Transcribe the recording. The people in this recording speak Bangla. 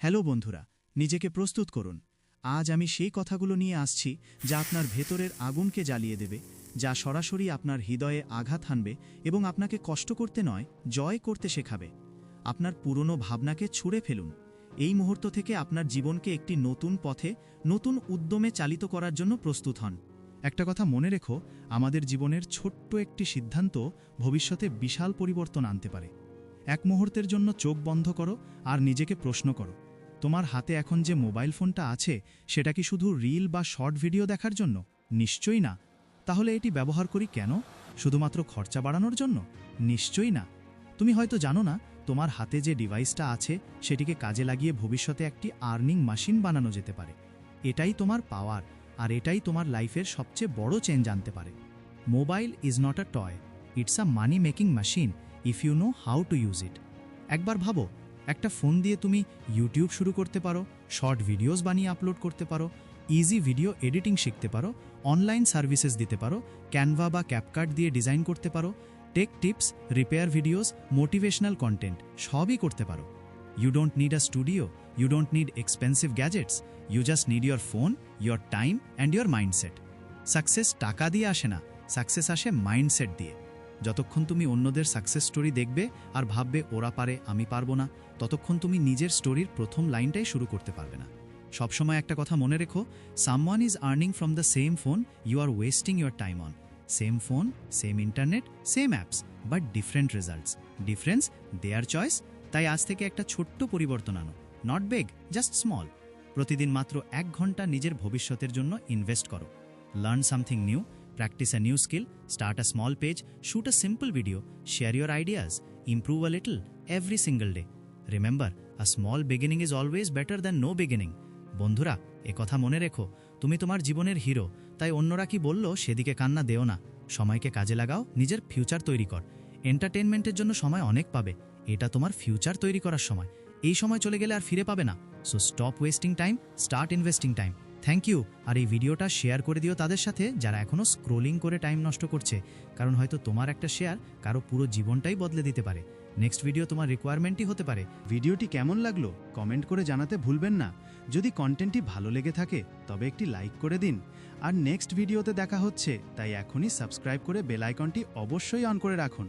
হ্যালো বন্ধুরা, নিজেকে প্রস্তুত করুন। আজ আমি সেই কথাগুলো নিয়ে আসছি যা আপনার ভেতরের আগুনকে জ্বালিয়ে দেবে, যা সরাসরি আপনার হৃদয়ে আঘাত হানবে এবং আপনাকে কষ্ট করতে নয়, জয় করতে শেখাবে। আপনার পুরনো ভাবনাকে ছুঁড়ে ফেলুন। এই মুহূর্ত থেকে আপনার জীবনকে একটি নতুন পথে, নতুন উদ্যমে চালিত করার জন্য প্রস্তুত হন। একটা কথা মনে রেখো, আমাদের জীবনের ছোট্ট একটি সিদ্ধান্ত ভবিষ্যতে বিশাল পরিবর্তন আনতে পারে। এক মুহূর্তের জন্য চোখ বন্ধ করো আর নিজেকে প্রশ্ন করো তোমার হাতে এখন যে মোবাইল ফোনটা আছে, সেটা কি শুধু রিল বা শর্ট ভিডিও দেখার জন্য? নিশ্চয়ই না। তাহলে এটি ব্যবহার করি কেন? শুধুমাত্র খরচা বাড়ানোর জন্য? নিশ্চয়ই না। তুমি হয়তো জানো না, তোমার হাতে যে ডিভাইসটা আছে, সেটিকে কাজে লাগিয়ে ভবিষ্যতে একটি আর্নিং মেশিন বানানো যেতে পারে। এটাই তোমার পাওয়ার, আর এটাই তোমার লাইফের সবচেয়ে বড় চেঞ্জ আনতে পারে। Mobile is not a toy, it's a money making machine, if you know how to use it. একবার ভাবো একটা ফোন দিয়ে তুমি ইউটিউব শুরু করতে পারো শর্ট ভিডিওস বানিয়ে আপলোড করতে পারো ইজি ভিডিও এডিটিং শিখতে পারো অনলাইন সার্ভিসেস দিতে পারো ক্যানভা বা ক্যাপকার্ট দিয়ে ডিজাইন করতে পারো tech tips repair videos motivational content সবই করতে পারো। You don't need a studio you don't need expensive gadgets you just need your phone your time and your mindset success টাকা দিয়ে আসে না সাকসেস আসে মাইন্ডসেট দিয়ে। যতক্ষণ তুমি অন্যদের সাকসেস স্টোরি দেখবে আর ভাববে, ওরা পারে, আমি পারব না, ততক্ষণ তুমি নিজের স্টোরির প্রথম লাইনটাই শুরু করতে পারবে না। সবসময় একটা কথা মনে রেখো someone is earning from the same phone you are wasting your time on same phone same internet same apps but different results difference their choice তাই আজ থেকে একটা ছোট্ট পরিবর্তন আনো। নট বেগ জাস্ট স্মল প্রতিদিন মাত্র এক ঘণ্টা নিজের ভবিষ্যতের জন্য ইনভেস্ট করো। Learn something new practice a new skill, start a small page, shoot a simple video, share your ideas, improve a little every single day. Remember, a small beginning is always better than no beginning. বন্ধুরা এ কথা মনে রেখো তুমি তোমার জীবনের হিরো তাই অন্যরা কি বলল সেদিকে কান্না দেও না সময়কে কাজে লাগাও নিজের ফিউচার তৈরি কর এন্টারটেনমেন্টের জন্য সময় অনেক পাবে এটা তোমার ফিউচার তৈরি করার সময় এই সময় চলে গেলে আর ফিরে পাবে না so stop wasting time start investing time thank you. আর এই ভিডিওটা শেয়ার করে দিও তাদের সাথে যারা এখনও স্ক্রোলিং করে টাইম নষ্ট করছে। কারণ হয়তো তোমার একটা শেয়ার কারও পুরো জীবনটাই বদলে দিতে পারে। নেক্সট ভিডিও তোমার রিকোয়ারমেন্টই হতে পারে। ভিডিওটি কেমন লাগল কমেন্ট করে জানাতে ভুলবেন না। যদি কন্টেন্টটি ভালো লেগে থাকে, তবে একটি লাইক করে দিন। আর নেক্সট ভিডিওতে দেখা হচ্ছে, তাই এখনই সাবস্ক্রাইব করে বেল আইকনটি অবশ্যই অন করে রাখুন।